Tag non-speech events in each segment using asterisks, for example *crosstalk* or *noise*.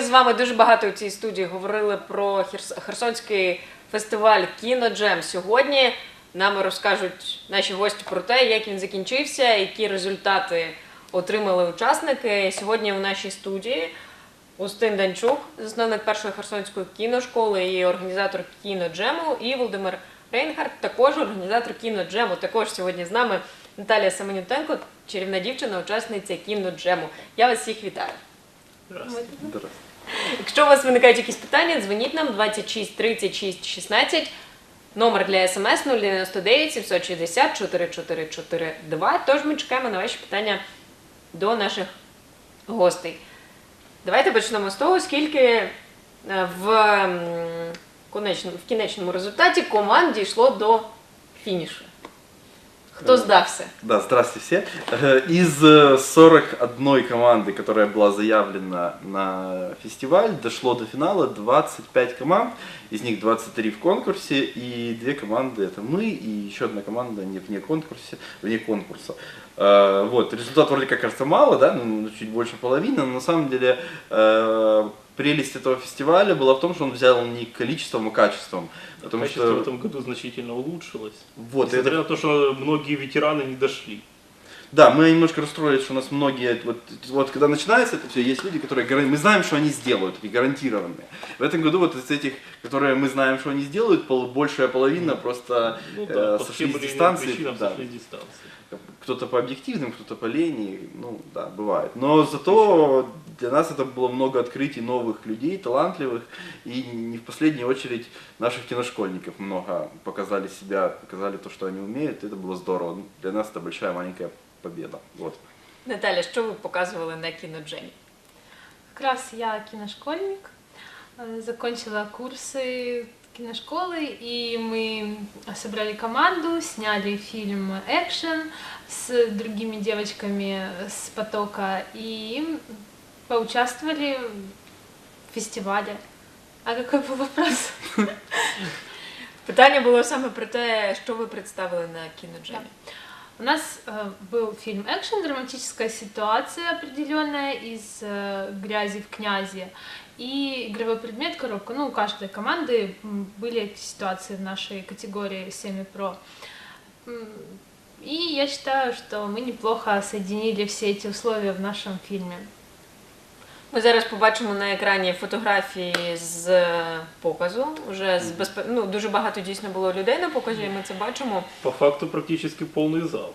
Ми з вами дуже багато у цій студії говорили про Херс- Херсонський фестиваль Кіноджем. Сьогодні нам розкажуть наші гості про те, як він закінчився, які результати отримали учасники. Сьогодні у нашій студії Устин Данчук, засновник першої Херсонської кіношколи і організатор кіноджему, і Володимир Рейнхард, також організатор кіноджему. Також сьогодні з нами Наталія Семенютенко, чарівна дівчина, учасниця кіноджему. Я вас всіх вітаю. Здравствуйте. Якщо у вас виникають якісь питання, дзвоніть нам 26 36 16. Номер для смс 099 760 4442. Тож ми чекаємо на ваші питання до наших гостей. Давайте почнемо з того, скільки е, в, в кінечному результаті команд дійшло до фінішу. Хто здався? Да. Э, Из э, 41 команды, которая была заявлена на фестиваль, дошло до финала 25 команд, из них 23 в конкурсе, и две команды это мы, и еще одна команда не вне конкурса. Вне конкурса. Э, Вот, результат вроде как кажется мало, да, ну, чуть больше половины, но на самом деле э, прелесть этого фестиваля была в том, что он взял не количеством, а качеством. Потому Качество что в этом году значительно улучшилось. вот, Несмотря это на то, что многие ветераны не дошли. Да, мы немножко расстроились, что у нас многие, вот, вот когда начинается это все, есть люди, которые, мы знаем, что они сделают, и гарантированные. В этом году вот из этих, которые мы знаем, что они сделают, пол, большая половина просто Ну э, да, по сошли с дистанции. да. сошли дистанции. Кто-то по объективным, кто-то по лени, ну да, бывает. Но зато для нас это было много открытий новых людей, талантливых, и не в последнюю очередь наших киношкольников много показали себя, показали то, что они умеют, это было здорово. Ну, Для нас это большая маленькая победа. Вот. Наталя, що ви показували на кіноджемі? Как раз я киношкольник, э, закончила курсы киношколы, и мы собрали команду, сняли фильм «Экшен» с другими девочками с потока и поучаствовали в фестивале. А какой был вопрос? Питання було саме про те, що ви представили на кіноджемі. У нас э, был фильм «Экшен», драматическая ситуация определенная из э, «Грязи в князе» и игровой предмет «Коробка». Ну, у каждой команды были эти ситуации в нашей категории Semi Pro. М, И я считаю, что мы неплохо соединили все эти условия в нашем фильме. Ми зараз побачимо на екрані фотографії з е, показу. Уже з безпе... ну, дуже багато дійсно було людей на показі, і ми це бачимо. По факту практически полный зал.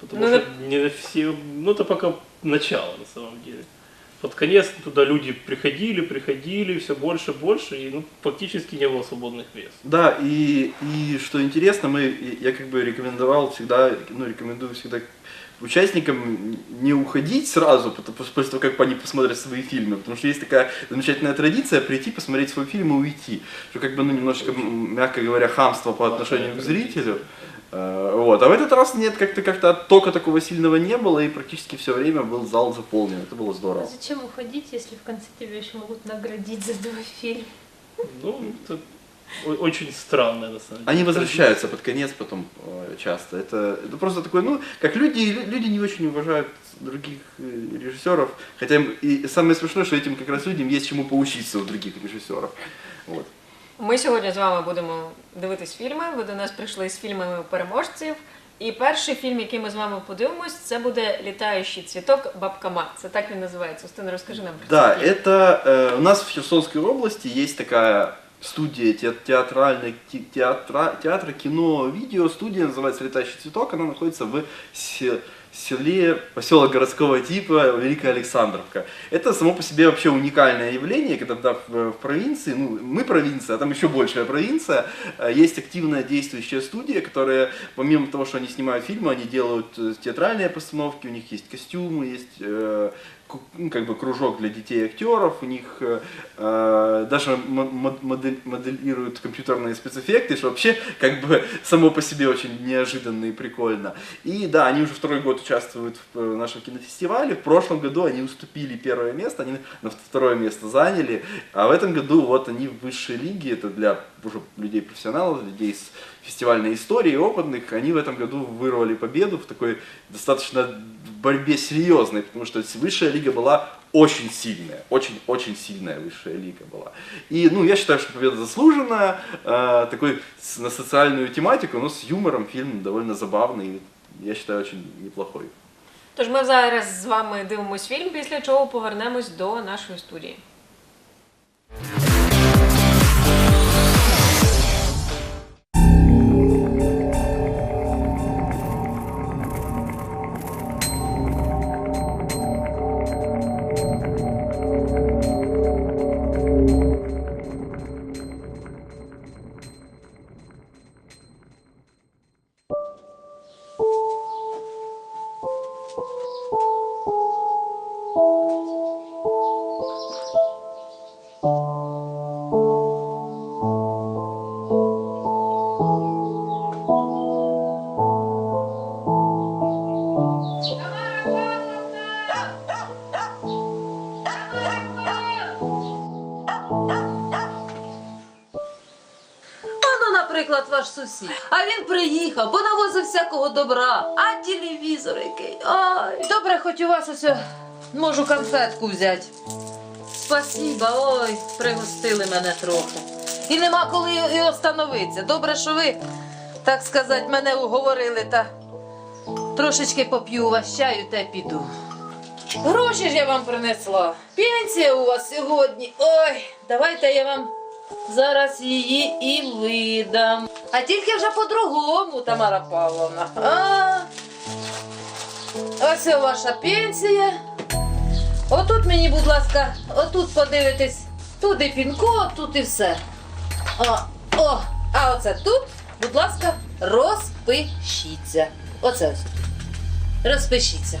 Потому Ну, что не все, ну это пока начало на самом деле. Под конец туда люди приходили, приходили, все больше, больше, и ну, фактически не было свободных мест. Да, и, и что интересно, мы, и я как бы рекомендовал всегда, ну, рекомендую всегда участникам не уходить сразу, после того, как они посмотрят свои фильмы, потому что есть такая замечательная традиция прийти, посмотреть свой фильм и уйти, что как бы, ну, немножечко, мягко говоря, хамство по отношению к зрителю. Э, Вот. А в этот раз нет, как-то как-то оттока такого сильного не было, и практически все время был зал заполнен. Это было здорово. Зачем уходить, если в конце тебя еще могут наградить за твой фильм? Ну, это очень странно на самом деле. Они возвращаются под конец потом э, часто. Это, это просто такое, ну, как люди, лю- люди не очень уважают других э, режиссеров. Хотя им- и самое смешное, что этим как раз людям есть чему поучиться у других режиссеров. Вот. Ми сьогодні з вами будемо дивитись фільми. Ви до нас прийшли з фільмами переможців. І перший фільм, який ми з вами подивимось, це буде Літаючий цвіток Бабка Ма. Це так він називається. Устин, розкажи нам про Да, цей фільм. это э, у нас в Херсонской области есть такая студия те- театральной те- театра, театра, кино, видео. Студия называется «Летающий цветок». Она находится в се- селе, поселок городского типа Великая Александровка. Это само по себе вообще уникальное явление, когда да, в, в провинции, ну, мы провинция, а там еще большая провинция, э, есть активная действующая студия, которая, помимо того, что они снимают фильмы, они делают э, театральные постановки, у них есть костюмы, есть э, как бы кружок для детей актеров, у них э, э, даже моделируют компьютерные спецэффекты, что вообще как бы само по себе очень неожиданно и прикольно. И да, они уже второй год участвуют в э, нашем кинофестивале. В прошлом году они уступили первое место, они на второе место заняли, а в этом году вот они в высшей лиге, это для уже людей профессионалов, людей с фестивальной историей, опытных, они в этом году вырвали победу в такой достаточно борьбе серьезной, потому что высшая лига была очень сильная, очень-очень сильная высшая лига была. И, ну, я считаю, что победа заслуженная, э, такой с- на социальную тематику, но с юмором фильм довольно забавный, я считаю, очень неплохой. Тож ми зараз з вами дивимось фільм, після чого повернемось до нашої студії. Він приїхав, понавозив всякого добра. А телевізор який. Ой. Добре, хоч у вас ось можу конфетку взяти. Спасіба, ой, пригостили мене трохи. І нема коли і остановитися. Добре, що ви, так сказати, мене уговорили та трошечки поп'ю у вас чаю та піду. Гроші ж я вам принесла. Пенсія у вас сьогодні. Ой, давайте я вам зараз її і видам. А тільки вже по-другому, Тамара Павловна. А, ось ваша пенсія. Отут мені, будь ласка, отут подивитесь. Туди пін-код, тут і все. О, о, а оце тут, будь ласка, розпишіться. Оце. Розпишіться.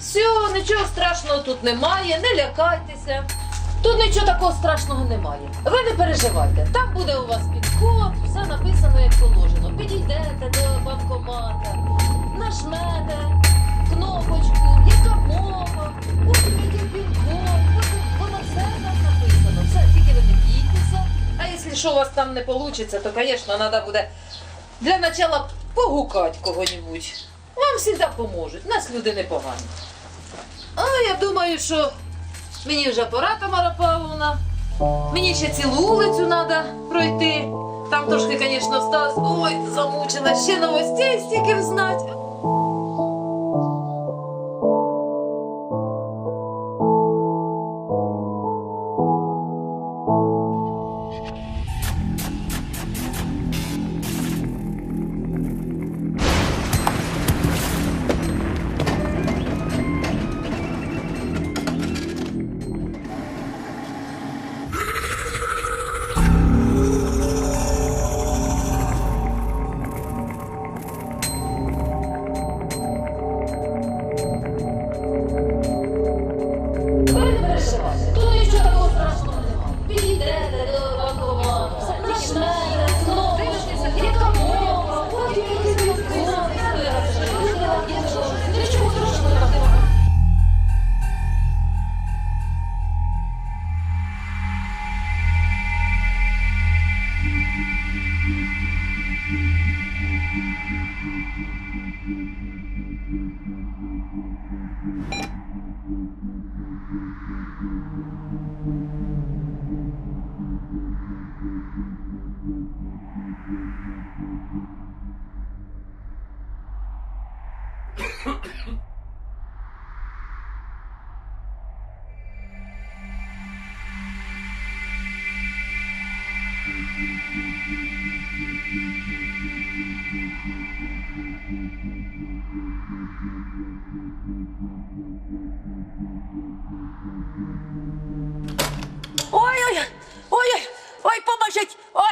Все, нічого страшного тут немає, не лякайтеся. Тут нічого такого страшного немає. Ви не переживайте. Там буде у вас підкод, все написано як положено. Підійдете до банкомата, нажмете кнопочку, яка мова, який підкод, воно все там написано. Все, тільки ви не бійтеся. А якщо що у вас там не вийде, то, звісно, треба буде для начала погукати кого-небудь. Вам завжди поможуть. Нас люди непогані. А я думаю, що мені вже пора, Тамара Павловна. Мені ще цілу вулицю треба пройти. Там трошки, звісно, сталося. Ой, замучена, ще новостей стільки взнати. Ой, поможіть!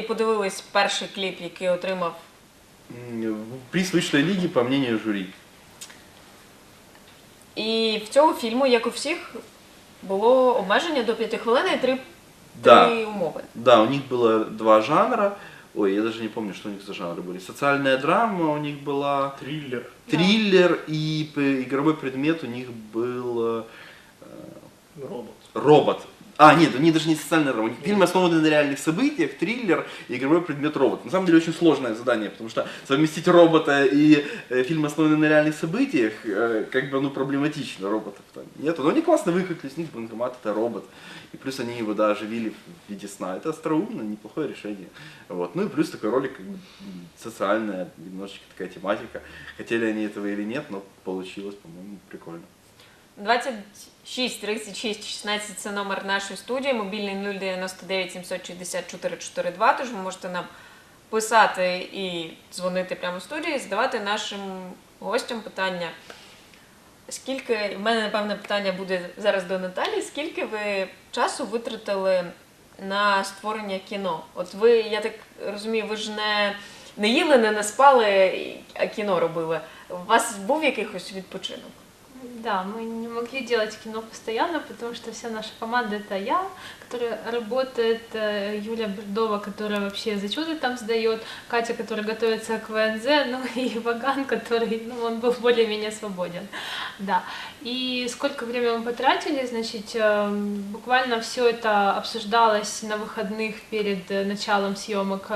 і подивились перший кліп, який отримав. М, Приз высшей лиги, по мнению жюри. І в цього фільму, як у всіх, було обмеження до 5 хвилин і три, Да. три умови. Да, у них было два жанра. Ой, я даже не помню, что у них за жанры были. Социальная драма у них была, Триллер. триллер и п- игровой предмет у них был э, Робот. робот. А, нет, они даже не социальная драма. Фильм основан на реальных событиях, триллер и игровой предмет робот. На самом деле очень сложное задание, потому что совместить робота и э, фильм основанный на реальных событиях, э, как бы, ну, проблематично, роботов там нету. Но они классно выкрутились, у них банкомат это робот. И плюс они его, да, оживили в виде сна. Это остроумно, неплохое решение. Вот. Ну и плюс такой ролик, как бы, социальная, немножечко такая тематика. Хотели они этого или нет, но получилось, по-моему, прикольно. 26 36 16 це номер нашої студії, мобільний 099 764 442, тож ви можете нам писати і дзвонити прямо в студії, задавати нашим гостям питання. Скільки, в мене, напевне, питання буде зараз до Наталі. Скільки ви часу витратили на створення кіно? От ви, я так розумію, ви ж не, не їли, не, не спали, а кіно робили. У вас був якийсь відпочинок? Да, мы не могли делать кино постоянно, потому что вся наша команда это я, которая работает, э, Юля Бердова, которая вообще зачеты там сдает, Катя, которая готовится к ВНЗ, *laughs* ну и Ваган, который, ну, он был более-менее свободен. Да. И сколько времени мы потратили, значит, э, буквально все это обсуждалось на выходных перед э, началом съемок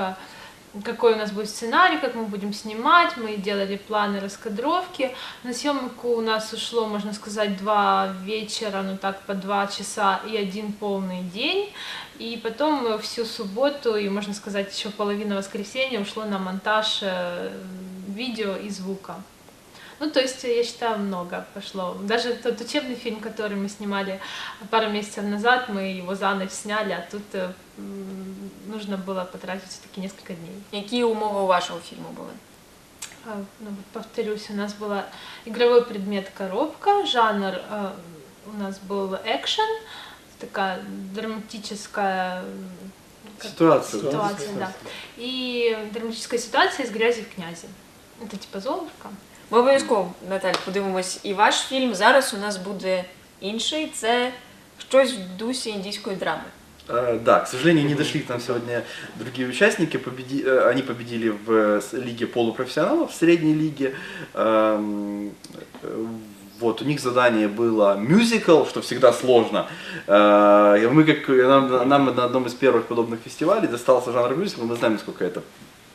какой у нас будет сценарий, как мы будем снимать, мы делали планы раскадровки. На съемку у нас ушло, можно сказать, два вечера, ну так по два часа и один полный день. И потом э, всю субботу и, можно сказать, еще половина воскресенья ушло на монтаж э, видео и звука. Ну, то есть, я считаю, много пошло. Даже тот учебный фильм, который мы снимали пару месяцев назад, мы его за ночь сняли, а тут э, нужно было потратить все-таки несколько дней. Які умови у вашого фільму були? А, ну, повторюсь, у нас была игровой предмет коробка, жанр э, у нас был экшен, такая драматическая Ситуация. ситуация, да. И драматическая ситуация из грязи в князи. Это типа Золушка. Ми обов'язково, Наталь, подивимось і ваш фільм. Зараз у нас буде інший. Це щось в дусі індійської драми. Э, Да, к сожалению, не дошли к нам сегодня другие участники. Победи... э, Они победили в э, с- лиге полупрофессионалов, в средней лиге. Эм, э, Вот, у них задание было мюзикл, что всегда сложно. Э, и Мы как, нам, нам на одном из первых подобных фестивалей достался жанр мюзикл, мы знаем, сколько это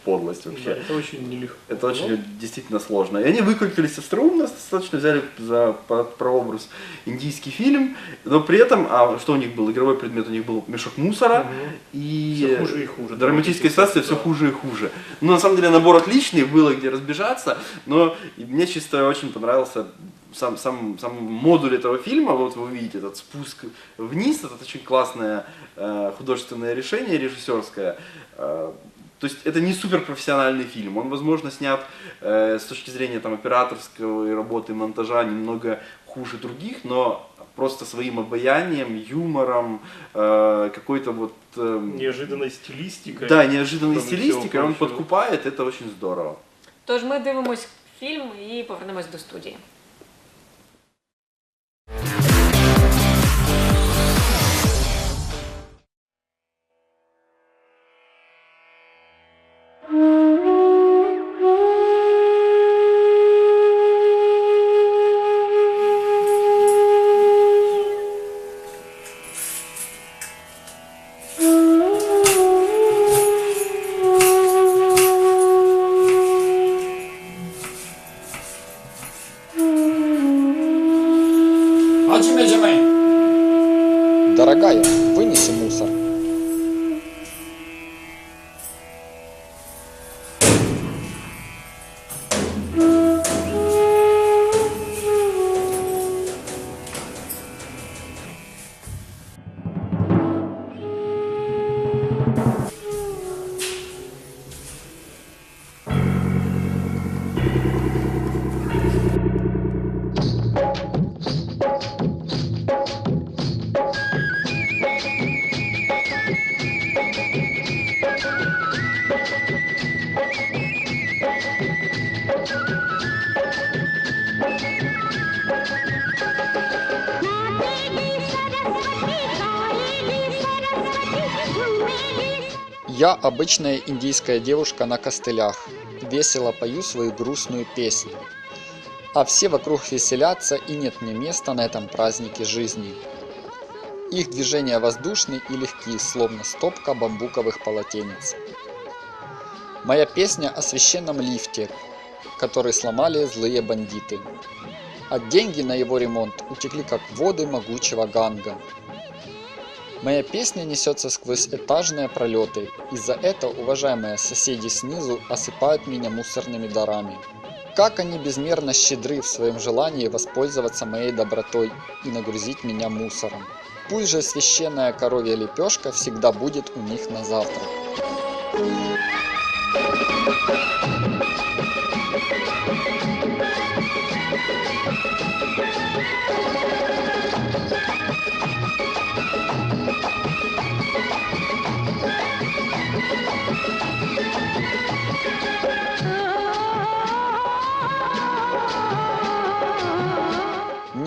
подлость Да, вообще. это очень нелегко. Это очень действительно сложно. И они выкрутились остроумно, достаточно взяли за прообраз индийский фильм, но при этом, а что у них был, игровой предмет, у них был мешок мусора, Мгм. и Всё хуже и хуже. драматическая ситуация все хуже и хуже. Ну, на самом деле, набор отличный, было где разбежаться, но мне чисто очень понравился сам, сам, сам модуль этого фильма, вот вы увидите этот спуск вниз, это очень классное э, художественное решение режиссерское. Э, то есть это не суперпрофессиональный фильм, он, возможно, снят э, с точки зрения там, операторского и работы монтажа немного хуже других, но просто своим обаянием, юмором, э, какой-то вот... эм, Неожиданной стилистикой. да, неожиданной кроме стилистикой, всего он прочего. подкупает, это очень здорово. Тож ми дивимось фільм і повернемось до студії. Дорогая, вынеси мусор. Я обычная индийская девушка на костылях. Весело пою свою грустную песню. А все вокруг веселятся, и нет мне места на этом празднике жизни. Их движения воздушны и легки, словно стопка бамбуковых полотенец. Моя песня о священном лифте, который сломали злые бандиты. А деньги на его ремонт утекли как воды могучего ганга. Моя песня несется сквозь этажные пролеты. Из-за этого уважаемые соседи снизу осыпают меня мусорными дарами. Как они безмерно щедры в своем желании воспользоваться моей добротой и нагрузить меня мусором. Пусть же священная коровья лепешка всегда будет у них на завтрак.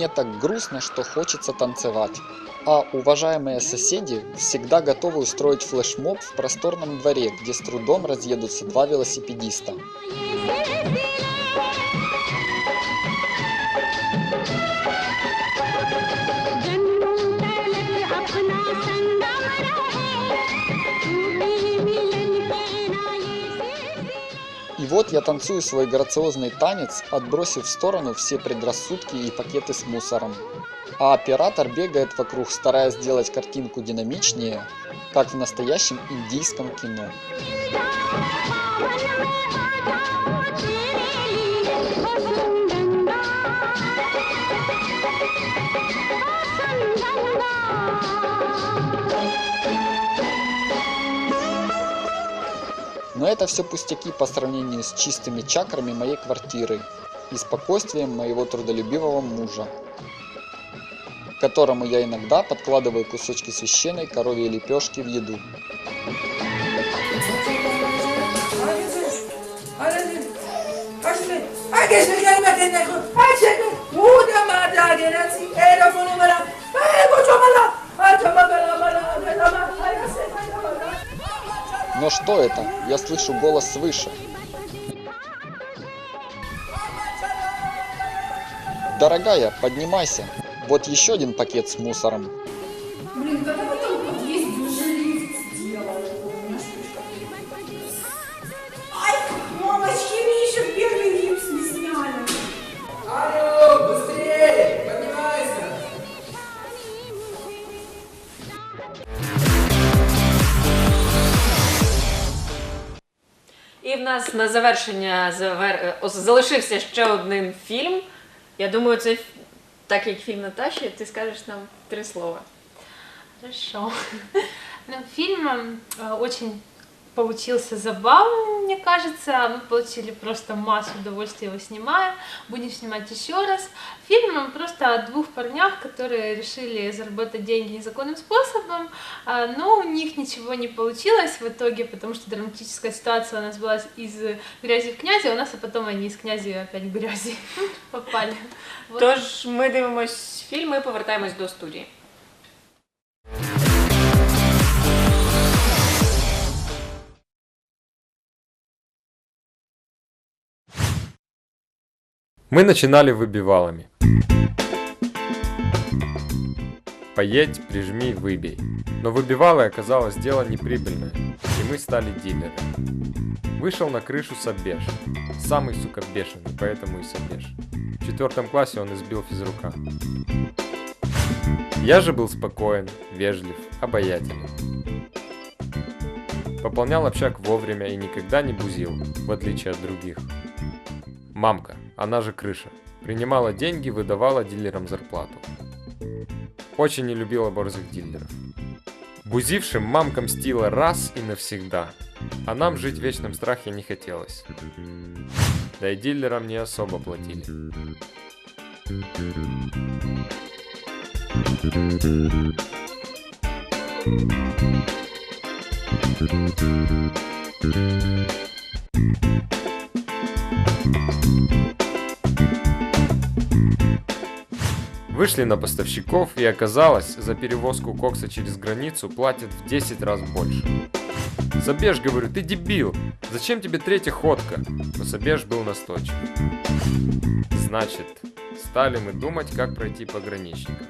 Мне так грустно, что хочется танцевать. А уважаемые соседи всегда готовы устроить флешмоб в просторном дворе, где с трудом разъедутся два велосипедиста. И вот я танцую свой грациозный танец, отбросив в сторону все предрассудки и пакеты с мусором. А оператор бегает вокруг, стараясь сделать картинку динамичнее, как в настоящем индийском кино. Но это все пустяки по сравнению с чистыми чакрами моей квартиры и спокойствием моего трудолюбивого мужа, которому я иногда подкладываю кусочки священной коровьей лепешки в еду. Но что это? Я слышу голос свыше. Дорогая, поднимайся. Вот еще один пакет с мусором. Нас на завершення завер... е, залишився ще один фільм. Я думаю, це так як фільм Наташі, ти скажеш нам три слова. Хорошо. *laughs* Ну, фильм э, очень получился забавным, мне кажется. Мы получили просто массу удовольствия его снимая. Будем снимать еще раз. Фильм м, просто о двух парнях, которые решили заработать деньги незаконным способом, а, но у них ничего не получилось в итоге, потому что драматическая ситуация у нас была из грязи в князи, а у нас а потом они из князи опять в грязи *laughs* попали. Вот. Тож ми дивимось фільм і повертаємось до студії. Мы начинали выбивалами. Поедь, прижми, выбей. Но выбивалой оказалось дело неприбыльное, и мы стали дилерами. Вышел на крышу Сабеш. Самый, сука, бешеный, поэтому и Сабеш. В четвертом классе он избил физрука. Я же был спокоен, вежлив, обаятелен. Пополнял общак вовремя и никогда не бузил, в отличие от других. Мамка, она же крыша, принимала деньги, выдавала дилерам зарплату. Очень не любила борзых дилеров. Бузившим мамка мстила раз и навсегда, а нам жить в вечном страхе не хотелось. Да и дилерам не особо платили. Вышли на поставщиков и оказалось, за перевозку кокса через границу платят в 10 раз больше. Собеж, говорю, ты дебил. Зачем тебе третья ходка? Но Собеж был настойчив. Значит, стали мы думать, как пройти пограничников.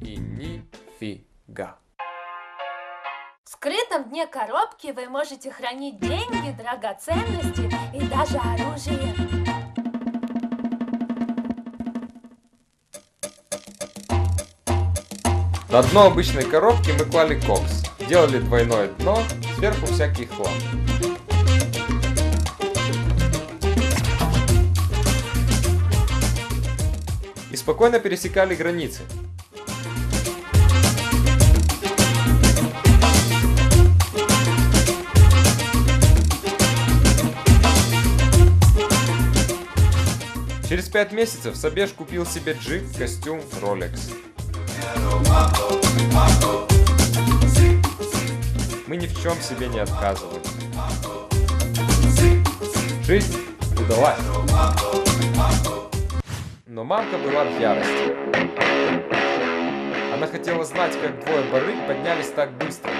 И нифига. В скрытом дне коробки вы можете хранить деньги, драгоценности и даже оружие. На дно обычной коробки мы клали кокс. Делали двойное дно, сверху всякий хлам. И спокойно пересекали границы. Через пять месяцев Собеж купил себе джип, костюм, Rolex. Мы ни в чем себе не отказывали. Жизнь удалась. Но мамка была в ярости. Она хотела знать, как двое барыг поднялись так быстро.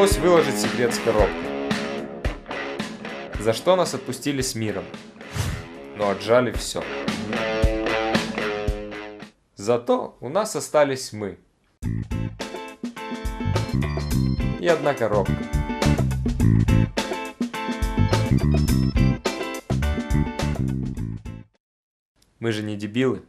Пришлось выложить секрет с коробкой. За что нас отпустили с миром, но отжали все. Зато у нас остались мы. И одна коробка. Мы же не дебилы.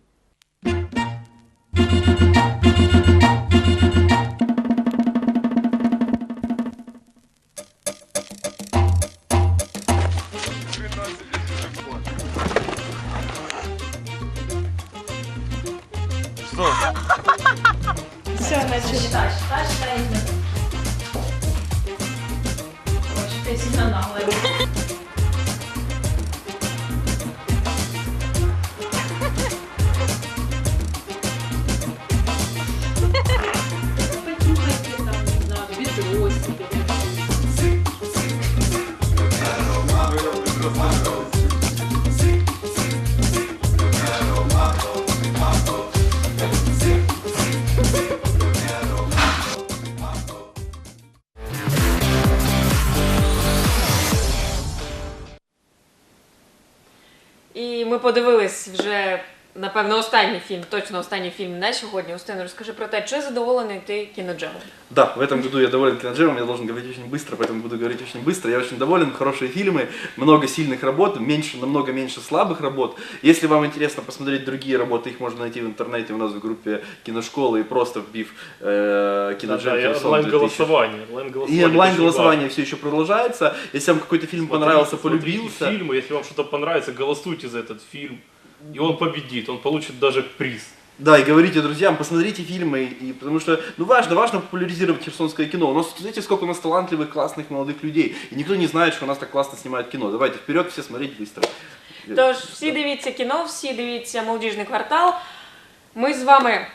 І напевно, останній фільм, точно останній фільм на сьогодні. Устин, розкажи про те, чи задоволений ти кіноджемом? Да, в этом году я доволен киноджемом, я должен говорить очень быстро, поэтому буду говорить очень быстро. Я очень доволен, хорошие фильмы, много сильных работ, меньше, намного меньше слабых работ. Если вам интересно посмотреть другие работы, их можно найти в интернете у нас в группе киношколы и просто вбив э, киноджем Да, и Херсон 2000. онлайн-голосование. И онлайн-голосование онлайн-голосование все еще продолжается. Если вам какой-то фильм Смотрите, понравился, смотрите полюбился, фильмы, если вам что-то понравится, голосуйте за этот фильм. И он победит, он получит даже приз. Да, и говорите друзьям, посмотрите фильмы, и, потому что, ну, важно, важно популяризировать херсонское кино. У нас, знаете, сколько у нас талантливых, классных молодых людей, и никто не знает, что у нас так классно снимают кино. Давайте вперед, все смотреть быстро. Тож всі дивіться кіно, всі дивіться молодіжний квартал. Ми з вами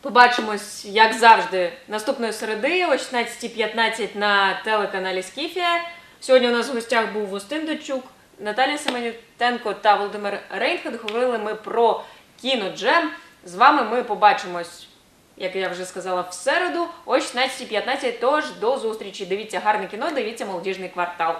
побачимось, як завжди, наступної середи о 16.15 на телеканалі Скіфія. Сьогодні у нас в гостях був Устин Дочук, Наталія Семенютенко та Володимир Рейнхед Говорили ми про кіноджем. З вами ми побачимось, як я вже сказала, в середу о 16.15. Тож до зустрічі. Дивіться гарне кіно, дивіться молодіжний квартал.